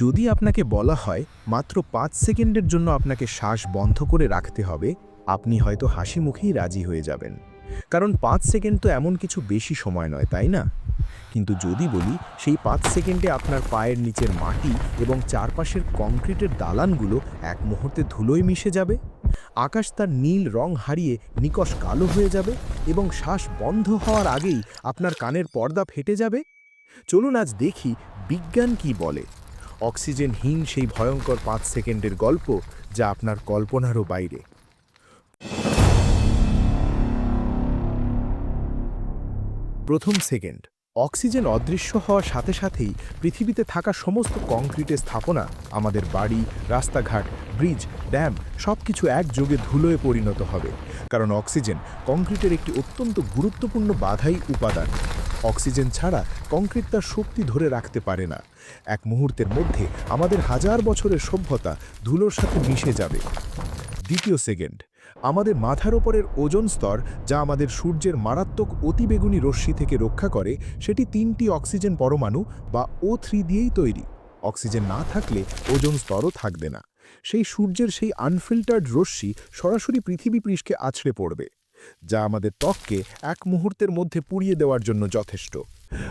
যদি আপনাকে বলা হয় মাত্র পাঁচ সেকেন্ডের জন্য আপনাকে শ্বাস বন্ধ করে রাখতে হবে, আপনি হয়তো হাসি মুখেই রাজি হয়ে যাবেন। কারণ পাঁচ সেকেন্ড তো এমন কিছু বেশি সময় নয়, তাই না? কিন্তু যদি বলি, সেই পাঁচ সেকেন্ডে আপনার পায়ের নিচের মাটি এবং চারপাশের কংক্রিটের দালানগুলো এক মুহূর্তে ধুলোয় মিশে যাবে, আকাশ তার নীল রং হারিয়ে নিকশ কালো হয়ে যাবে এবং শ্বাস বন্ধ হওয়ার আগেই আপনার কানের পর্দা ফেটে যাবে? চলুন আজ দেখি বিজ্ঞান কি বলে। অক্সিজেনহীন সেই ভয়ঙ্কর পাঁচ সেকেন্ডের গল্প যা আপনার কল্পনারও বাইরে। প্রথম সেকেন্ড অক্সিজেন অদৃশ্য হওয়ার সাথে সাথেই পৃথিবীতে থাকা সমস্ত কংক্রিটের স্থাপনা, আমাদের বাড়ি, রাস্তাঘাট, ব্রিজ, ড্যাম সব কিছু একযোগে ধুলোয় পরিণত হবে। কারণ অক্সিজেন কংক্রিটের একটি অত্যন্ত গুরুত্বপূর্ণ বাধাই উপাদান। অক্সিজেন ছাড়া কংক্রিট তার শক্তি ধরে রাখতে পারে না। এক মুহূর্তের মধ্যে আমাদের হাজার বছরের সভ্যতা ধুলোর সাথে মিশে যাবে। দ্বিতীয় সেকেন্ড। আমাদের মাথার ওপরের ওজন স্তর যা আমাদের সূর্যের মারাত্মক অতিবেগুনি রশ্মি থেকে রক্ষা করে, সেটি তিনটি অক্সিজেন পরমাণু বা ও থ্রি দিয়েই তৈরি। অক্সিজেন না থাকলে ওজন স্তরও থাকবে না। সেই সূর্যের সেই আনফিল্টার্ড রশ্মি সরাসরি পৃথিবী পৃষ্ঠে আছড়ে পড়বে। যা আমাদের ত্বককে এক মুহূর্তের মধ্যে পুড়িয়ে দেওয়ার জন্য যথেষ্ট।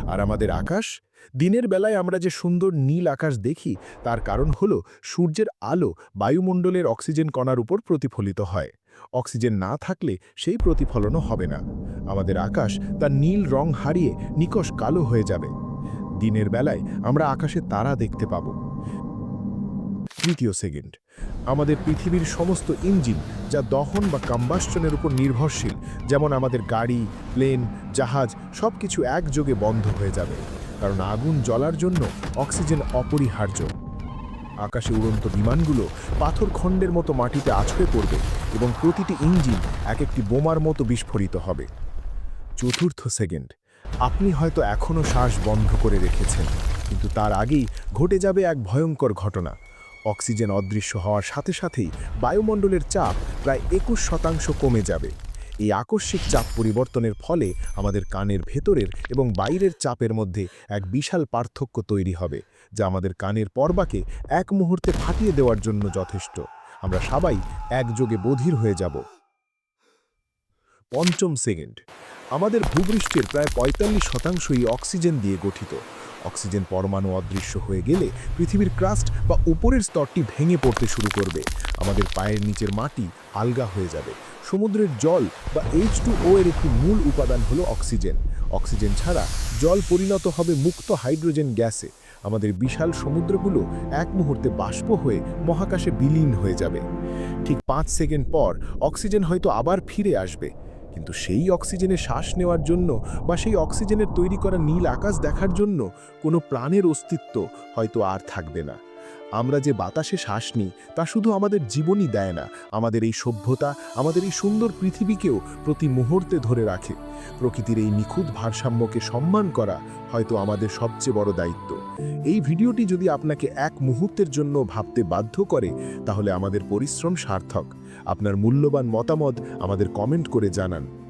আর আমাদের আকাশ? দিনের বেলায় আমরা যে সুন্দর নীল আকাশ দেখি, তার কারণ হলো সূর্যের আলো বায়ুমণ্ডলের অক্সিজেন কণার উপর প্রতিফলিত হয়। অক্সিজেন না থাকলে সেই প্রতিফলনও হবে না। আমাদের আকাশ তার নীল রং হারিয়ে নিকশ কালো হয়ে যাবে। দিনের বেলায় আমরা আকাশে তারা দেখতে পাব। তৃতীয় সেকেন্ড। আমাদের পৃথিবীর সমস্ত ইঞ্জিন যা দহন বা কাম্বাস্টনের উপর নির্ভরশীল, যেমন আমাদের গাড়ি প্লেন জাহাজ সব কিছু একযোগে বন্ধ হয়ে যাবে। কারণ আগুন জ্বলার জন্য অক্সিজেন অপরিহার্য। আকাশে উড়ন্ত বিমানগুলো পাথর খণ্ডের মতো মাটিতে আছড়ে পড়বে এবং প্রতিটি ইঞ্জিন এক একটি বোমার মতো বিস্ফোরিত হবে। চতুর্থ সেকেন্ড। আপনি হয়তো এখনও শ্বাস বন্ধ করে রেখেছেন, কিন্তু তার আগেই ঘটে যাবে এক ভয়ঙ্কর ঘটনা। অক্সিজেন অদৃশ্য হওয়ার সাথে সাথেই বায়ুমণ্ডলের চাপ প্রায় একুশ শতাংশ কমে যাবে। এই আকস্মিক চাপ পরিবর্তনের ফলে আমাদের কানের ভেতরের এবং বাইরের চাপের মধ্যে এক বিশাল পার্থক্য তৈরি হবে, যা আমাদের কানের পর্বাকে এক মুহূর্তে ফাটিয়ে দেওয়ার জন্য যথেষ্ট। আমরা সবাই একযোগে বধির হয়ে যাব। পঞ্চম সেকেন্ড। আমাদের ভূপৃষ্ঠের প্রায় পঁয়তাল্লিশ শতাংশই অক্সিজেন দিয়ে গঠিত। অক্সিজেন পরমাণু অদৃশ্য হয়ে গেলে পৃথিবীর ক্রাস্ট বা উপরের স্তরটি ভেঙে পড়তে শুরু করবে। আমাদের পায়ের নিচের মাটি আলগা হয়ে যাবে। সমুদ্রের জল বা এইচ টু ও এর একটি মূল উপাদান হলো অক্সিজেন। অক্সিজেন ছাড়া জল পরিণত হবে মুক্ত হাইড্রোজেন গ্যাসে। আমাদের বিশাল সমুদ্রগুলো এক মুহূর্তে বাষ্প হয়ে মহাকাশে বিলীন হয়ে যাবে। ঠিক পাঁচ সেকেন্ড পর অক্সিজেন হয়তো আবার ফিরে আসবে। কিন্তু সেই অক্সিজেনে শ্বাস নেওয়ার জন্য বা সেই অক্সিজেনের তৈরি করা নীল আকাশ দেখার জন্য কোনো প্রাণের অস্তিত্ব হয়তো আর থাকবে না। আমরা যে বাতাসে শ্বাস নিই, তা শুধু আমাদের জীবনই দেয় না, আমাদের এই সভ্যতা, আমাদের এই সুন্দর পৃথিবীকেও প্রতি মুহূর্তে ধরে রাখে। প্রকৃতির এই নিখুঁত ভারসাম্যকে সম্মান করা হয়তো আমাদের সবচেয়ে বড় দায়িত্ব। এই ভিডিওটি যদি আপনাকে এক মুহূর্তের জন্য ভাবতে বাধ্য করে, তাহলে আমাদের পরিশ্রম সার্থক। আপনার মূল্যবান মতামত আমাদের কমেন্ট করে জানান।